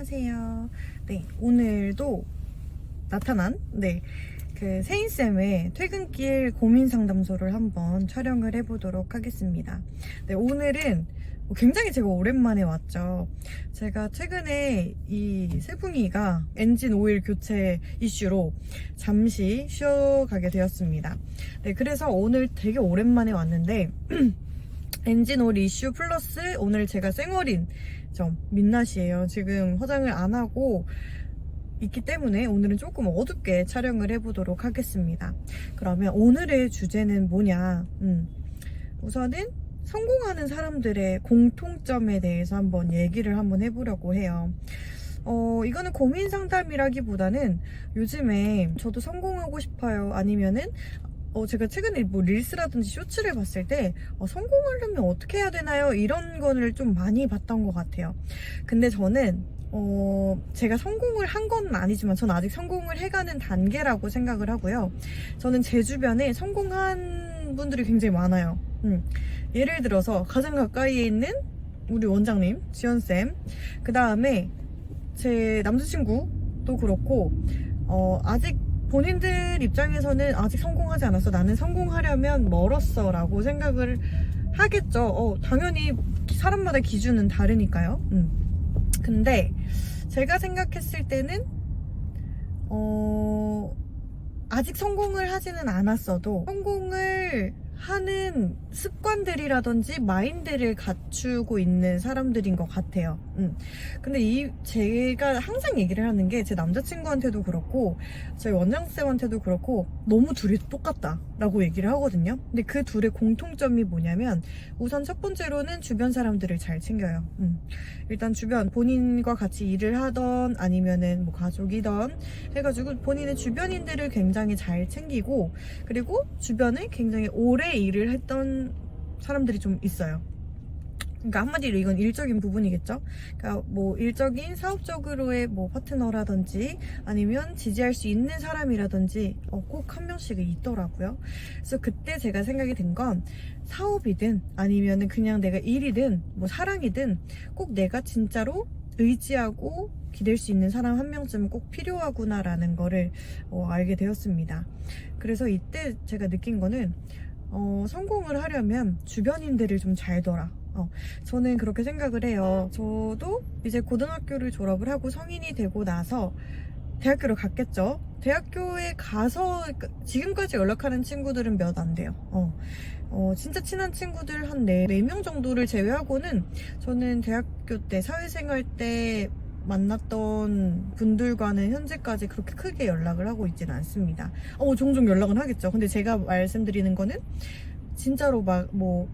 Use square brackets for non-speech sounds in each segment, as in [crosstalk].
안녕하세요. 네, 오늘도 나타난 네, 그 세인쌤의 퇴근길 고민 상담소를 한번 촬영을 해보도록 하겠습니다. 네, 오늘은 굉장히 제가 오랜만에 왔죠. 제가 최근에 이 세붕이가 엔진 오일 교체 이슈로 잠시 쉬어가게 되었습니다. 네, 그래서 오늘 되게 오랜만에 왔는데 [clears throat] 엔진 오일 이슈 플러스 오늘 제가 쌩얼인 점 민낯이에요. 지금 화장을 안 하고 있기 때문에 오늘은 조금 어둡게 촬영을 해보도록 하겠습니다. 그러면 오늘의 주제는 뭐냐? 음, 우선은 성공하는 사람들의 공통점에 대해서 한번 얘기를 한번 해보려고 해요. 어, 이거는 고민 상담이라기보다는 요즘에 저도 성공하고 싶어요. 아니면은 어, 제가 최근에 뭐 릴스라든지 쇼츠를 봤을 때 어, 성공하려면 어떻게 해야 되나요? 이런 거를 좀 많이 봤던 것 같아요. 근데 저는 어, 제가 성공을 한 건 아니지만 저는 아직 성공을 해가는 단계라고 생각을 하고요. 저는 제 주변에 성공한 분들이 굉장히 많아요. 음. 예를 들어서 가장 가까이에 있는 우리 원장님, 지연쌤. 그 다음에 제 남자친구도 그렇고, 어, 아직 본인들 입장에서는 아직 성공하지 않았어. 나는 성공하려면 멀었어. 라고 생각을 하겠죠. 어, 당연히 사람마다 기준은 다르니까요. 음. 근데 제가 생각했을 때는, 어, 아직 성공을 하지는 않았어도 성공을 하는 습관들이라든지 마인드를 갖추고 있는 사람들인 것 같아요. 음. 근데 이 제가 항상 얘기를 하는 게 제 남자친구한테도 그렇고 저희 원장쌤한테도 그렇고 너무 둘이 똑같다라고 얘기를 하거든요. 근데 그 둘의 공통점이 뭐냐면 우선 첫 번째로는 주변 사람들을 잘 챙겨요. 음. 일단 주변 본인과 같이 일을 하던 아니면은 뭐 가족이던 해가지고 본인의 주변인들을 굉장히 잘 챙기고 그리고 주변에 굉장히 오래 일을 했던 사람들이 좀 있어요. 그러니까 한마디로 이건 일적인 부분이겠죠. 그러니까 뭐 일적인 사업적으로의 뭐 파트너라든지 아니면 지지할 수 있는 사람이라든지 어, 꼭 한 명씩은 있더라고요. 그래서 그때 제가 생각이 든 건 사업이든 아니면은 그냥 내가 일이든 뭐 사랑이든 꼭 내가 진짜로 의지하고 기댈 수 있는 사람 한 명쯤은 꼭 필요하구나라는 거를 어, 알게 되었습니다. 그래서 이때 제가 느낀 거는 어, 성공을 하려면 주변인들을 좀 잘 둬라. 어, 저는 그렇게 생각을 해요. 저도 이제 고등학교를 졸업을 하고 성인이 되고 나서 대학교를 갔겠죠. 대학교에 가서 그- 지금까지 연락하는 친구들은 몇 안 돼요. 어, 어, 진짜 친한 친구들 한 네, 네명 정도를 제외하고는 저는 대학교 때 사회생활 때 만났던 분들과는 현재까지 그렇게 크게 연락을 하고 있지는 않습니다. 어, 종종 연락은 하겠죠. 근데 제가 말씀드리는 거는 진짜로 막 뭐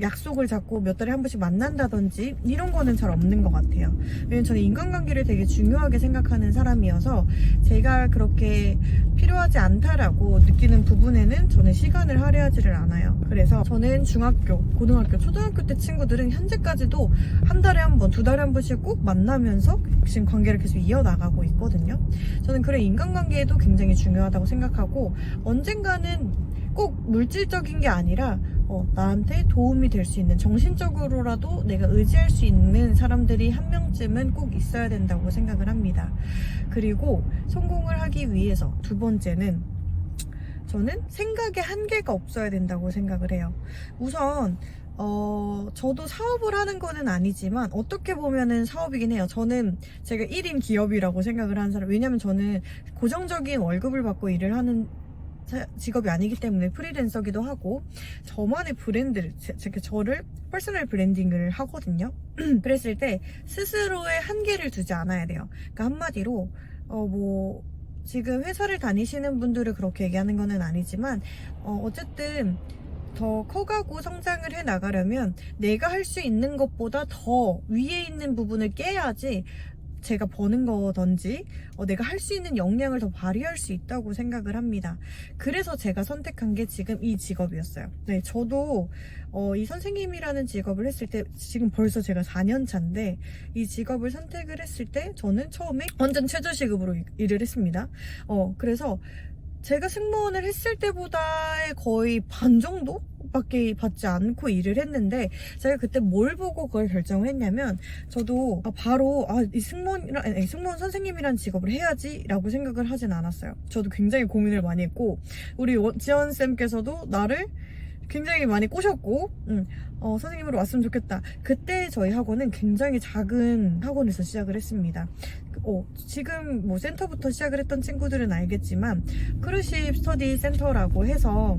약속을 잡고 몇 달에 한 번씩 만난다든지 이런 거는 잘 없는 것 같아요. 왜냐면 저는 인간관계를 되게 중요하게 생각하는 사람이어서 제가 그렇게 필요하지 않다라고 느끼는 부분에는 저는 시간을 할애하지를 않아요. 그래서 저는 중학교, 고등학교, 초등학교 때 친구들은 현재까지도 한 달에 한 번, 두 달에 한 번씩 꼭 만나면서 지금 관계를 계속 이어나가고 있거든요. 저는 그래 인간관계도 굉장히 중요하다고 생각하고 언젠가는 꼭 물질적인 게 아니라 어, 나한테 도움이 될 수 있는 정신적으로라도 내가 의지할 수 있는 사람들이 한 명쯤은 꼭 있어야 된다고 생각을 합니다. 그리고 성공을 하기 위해서 두 번째는 저는 생각에 한계가 없어야 된다고 생각을 해요. 우선 어, 저도 사업을 하는 거는 아니지만, 어떻게 보면은 사업이긴 해요. 저는 제가 1인 기업이라고 생각을 하는 사람. 왜냐면 저는 고정적인 월급을 받고 일을 하는 사- 직업이 아니기 때문에 프리랜서기도 하고, 저만의 브랜드를, 제, 제가 저를 퍼스널 브랜딩을 하거든요. [clears throat] 그랬을 때, 스스로의 한계를 두지 않아야 돼요. 그러니까 한마디로, 어, 뭐, 지금 회사를 다니시는 분들을 그렇게 얘기하는 거는 아니지만, 어, 어쨌든, 더 커가고 성장을 해 나가려면 내가 할 수 있는 것보다 더 위에 있는 부분을 깨야지 제가 버는 거든지 어, 내가 할 수 있는 역량을 더 발휘할 수 있다고 생각을 합니다. 그래서 제가 선택한 게 지금 이 직업이었어요. 네, 저도 어, 이 선생님이라는 직업을 했을 때 지금 벌써 제가 4년 차인데 이 직업을 선택을 했을 때 저는 처음에 완전 최저시급으로 일- 일을 했습니다. 어, 그래서 제가 승무원을 했을 때보다의 거의 반 정도? 밖에 받지 않고 일을 했는데 제가 그때 뭘 보고 그걸 결정을 했냐면 저도 아, 바로 아, 이 승무원이란 아니, 승무원 선생님이란 직업을 해야지 라고 생각을 하진 않았어요. 저도 굉장히 고민을 많이 했고 우리 원- 지연 쌤께서도 나를 굉장히 많이 꼬셨고 음, 어, 선생님으로 왔으면 좋겠다. 그때 저희 학원은 굉장히 작은 학원에서 시작을 했습니다. 어, 지금 뭐 센터부터 시작을 했던 친구들은 알겠지만 크루십 스터디 센터라고 해서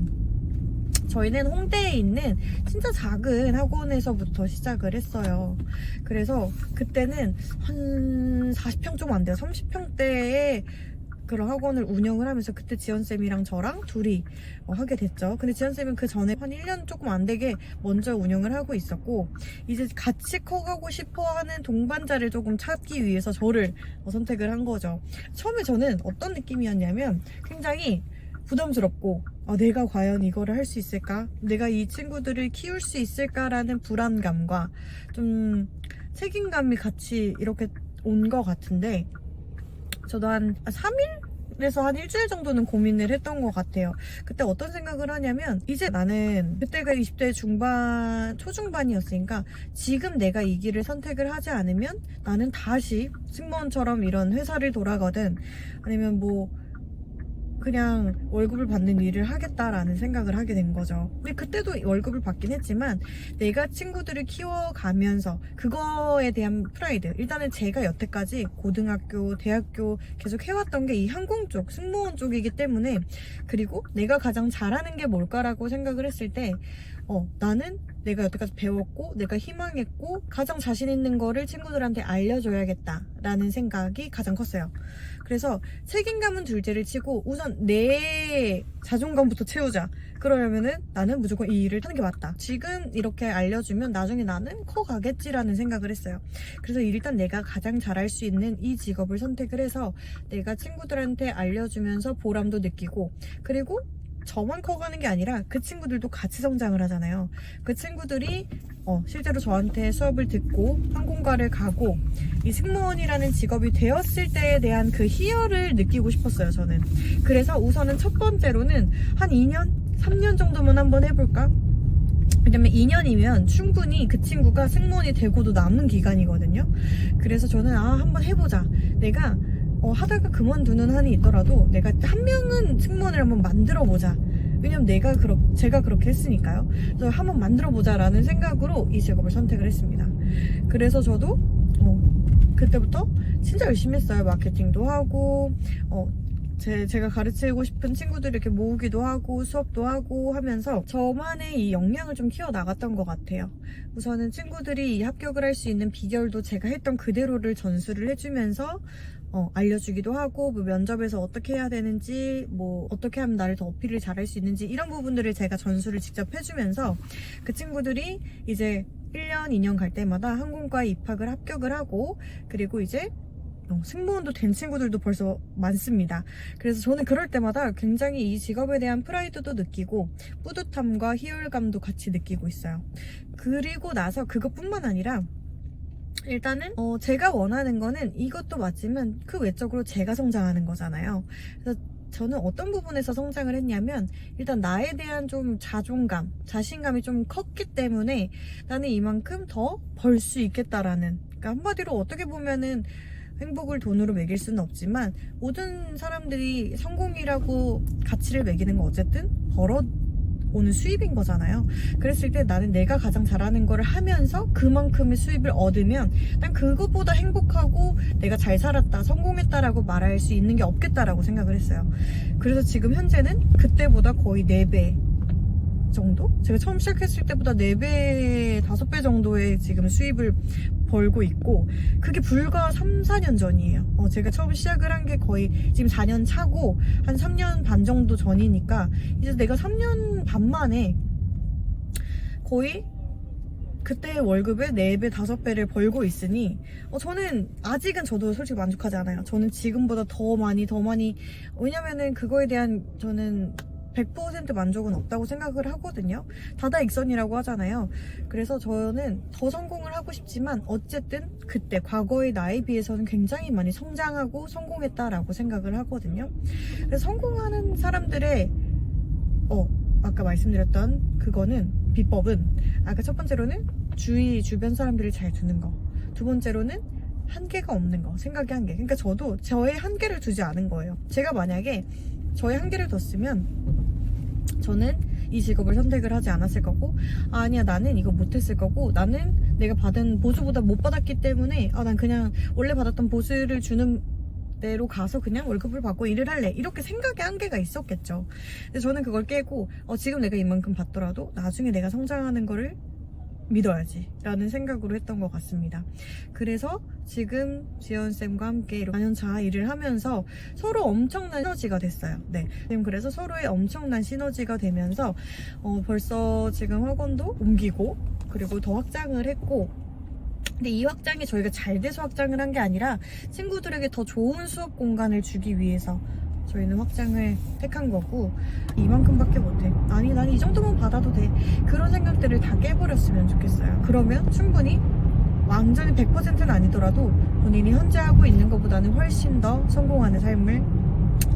저희는 홍대에 있는 진짜 작은 학원에서부터 시작을 했어요. 그래서 그때는 한 40평 좀 안 돼요. 30평대에 그런 학원을 운영을 하면서 그때 지연쌤이랑 저랑 둘이 어, 하게 됐죠. 근데 지연쌤은 그 전에 한 1년 조금 안 되게 먼저 운영을 하고 있었고 이제 같이 커가고 싶어 하는 동반자를 조금 찾기 위해서 저를 어, 선택을 한 거죠. 처음에 저는 어떤 느낌이었냐면 굉장히 부담스럽고 아, 내가 과연 이거를 할 수 있을까? 내가 이 친구들을 키울 수 있을까라는 불안감과 좀 책임감이 같이 이렇게 온 것 같은데 저도 한 3일에서 한 일주일 정도는 고민을 했던 것 같아요. 그때 어떤 생각을 하냐면 이제 나는 그때가 20대 중반, 초중반이었으니까 지금 내가 이 길을 선택을 하지 않으면 나는 다시 승무원처럼 이런 회사를 돌아가든 아니면 뭐 그냥 월급을 받는 일을 하겠다라는 생각을 하게 된 거죠. 근데 그때도 월급을 받긴 했지만 내가 친구들을 키워가면서 그거에 대한 프라이드. 일단은 제가 여태까지 고등학교, 대학교 계속 해왔던 게 이 항공 쪽, 승무원 쪽이기 때문에 그리고 내가 가장 잘하는 게 뭘까라고 생각을 했을 때 어, 나는 내가 여태까지 배웠고 내가 희망했고 가장 자신 있는 거를 친구들한테 알려줘야겠다 라는 생각이 가장 컸어요. 그래서 책임감은 둘째를 치고 우선 내 자존감부터 채우자. 그러려면은 나는 무조건 이 일을 하는 게 맞다. 지금 이렇게 알려주면 나중에 나는 커 가겠지라는 생각을 했어요. 그래서 일단 내가 가장 잘할 수 있는 이 직업을 선택을 해서 내가 친구들한테 알려주면서 보람도 느끼고 그리고 저만 커가는 게 아니라 그 친구들도 같이 성장을 하잖아요. 그 친구들이 어, 실제로 저한테 수업을 듣고 항공과를 가고 이 승무원이라는 직업이 되었을 때에 대한 그 희열을 느끼고 싶었어요, 저는. 그래서 우선은 첫 번째로는 한 2년, 3년 정도만 한번 해볼까? 왜냐면 2년이면 충분히 그 친구가 승무원이 되고도 남은 기간이거든요. 그래서 저는 아, 한번 해보자. 내가 어, 하다가 그만두는 한이 있더라도 내가 한 명은 승무원을 한번 만들어 보자. 왜냐면 내가 그렇 제가 그렇게 했으니까요. 그래서 한번 만들어 보자라는 생각으로 이 직업을 선택을 했습니다. 그래서 저도 어, 그때부터 진짜 열심히 했어요. 마케팅도 하고 어, 제, 제가 가르치고 싶은 친구들 이렇게 모으기도 하고 수업도 하고 하면서 저만의 이 역량을 좀 키워 나갔던 것 같아요. 우선은 친구들이 이 합격을 할 수 있는 비결도 제가 했던 그대로를 전수를 해주면서 어, 알려주기도 하고 뭐 면접에서 어떻게 해야 되는지 뭐 어떻게 하면 나를 더 어필을 잘할 수 있는지 이런 부분들을 제가 전수를 직접 해주면서 그 친구들이 이제 1년, 2년 갈 때마다 항공과에 입학을 합격을 하고 그리고 이제 어, 승무원도 된 친구들도 벌써 많습니다. 그래서 저는 그럴 때마다 굉장히 이 직업에 대한 프라이드도 느끼고 뿌듯함과 희열감도 같이 느끼고 있어요. 그리고 나서 그것뿐만 아니라 일단은 어, 제가 원하는 거는 이것도 맞지만 그 외적으로 제가 성장하는 거잖아요. 그래서 저는 어떤 부분에서 성장을 했냐면 일단 나에 대한 좀 자존감, 자신감이 좀 컸기 때문에 나는 이만큼 더 벌 수 있겠다라는 그러니까 한마디로 어떻게 보면은 행복을 돈으로 매길 수는 없지만 모든 사람들이 성공이라고 가치를 매기는 건 어쨌든 벌어 오는 수입인 거잖아요. 그랬을 때 나는 내가 가장 잘하는 거를 하면서 그만큼의 수입을 얻으면 난 그것보다 행복하고 내가 잘 살았다, 성공했다라고 말할 수 있는 게 없겠다라고 생각을 했어요. 그래서 지금 현재는 그때보다 거의 4배 정도? 제가 처음 시작했을 때보다 4배, 5배 정도의 지금 수입을 벌고 있고 그게 불과 3, 4년 전이에요. 어, 제가 처음 시작을 한 게 거의 지금 4년 차고 한 3년 반 정도 전이니까 이제 내가 3년 반 만에 거의 그때 월급의 4배, 5배를 벌고 있으니 어, 저는 아직은 저도 솔직히 만족하지 않아요. 저는 지금보다 더 많이 더 많이 왜냐면은 그거에 대한 저는 100% 만족은 없다고 생각을 하거든요. 다다익선이라고 하잖아요. 그래서 저는 더 성공을 하고 싶지만 어쨌든 그때 과거의 나에 비해서는 굉장히 많이 성장하고 성공했다라고 생각을 하거든요. 그래서 성공하는 사람들의 어 아까 말씀드렸던 그거는 비법은 아까 첫 번째로는 주위 주변 사람들을 잘 두는 거. 두 번째로는 한계가 없는 거. 생각의 한계. 그러니까 저도 저의 한계를 두지 않은 거예요. 제가 만약에 저의 한계를 뒀으면 저는 이 직업을 선택을 하지 않았을 거고 아, 아니야 나는 이거 못했을 거고 나는 내가 받은 보수보다 못 받았기 때문에 아 난 그냥 원래 받았던 보수를 주는 대로 가서 그냥 월급을 받고 일을 할래. 이렇게 생각의 한계가 있었겠죠. 근데 저는 그걸 깨고 어, 지금 내가 이만큼 받더라도 나중에 내가 성장하는 거를 믿어야지 라는 생각으로 했던 것 같습니다. 그래서 지금 지연쌤과 함께 4년차 일을 하면서 서로 엄청난 시너지가 됐어요. 네. 지금 그래서 서로의 엄청난 시너지가 되면서 어, 벌써 지금 학원도 옮기고 그리고 더 확장을 했고 근데 이 확장이 저희가 잘 돼서 확장을 한 게 아니라 친구들에게 더 좋은 수업 공간을 주기 위해서 저희는 확장을 택한 거고 이만큼밖에 못해. 아니 난 이 정도만 받아도 돼. 그런 생각들을 다 깨버렸으면 좋겠어요. 그러면 충분히 완전히 100%는 아니더라도 본인이 현재 하고 있는 것보다는 훨씬 더 성공하는 삶을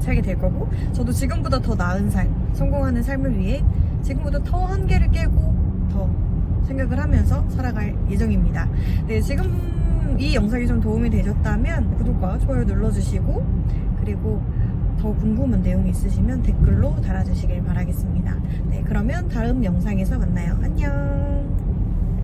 살게 될 거고 저도 지금보다 더 나은 삶 성공하는 삶을 위해 지금보다 더 한계를 깨고 더 생각을 하면서 살아갈 예정입니다. 네 지금 이 영상이 좀 도움이 되셨다면 구독과 좋아요 눌러주시고 그리고 더 궁금한 내용이 있으시면 댓글로 달아주시길 바라겠습니다. 네, 그러면 다음 영상에서 만나요. 안녕!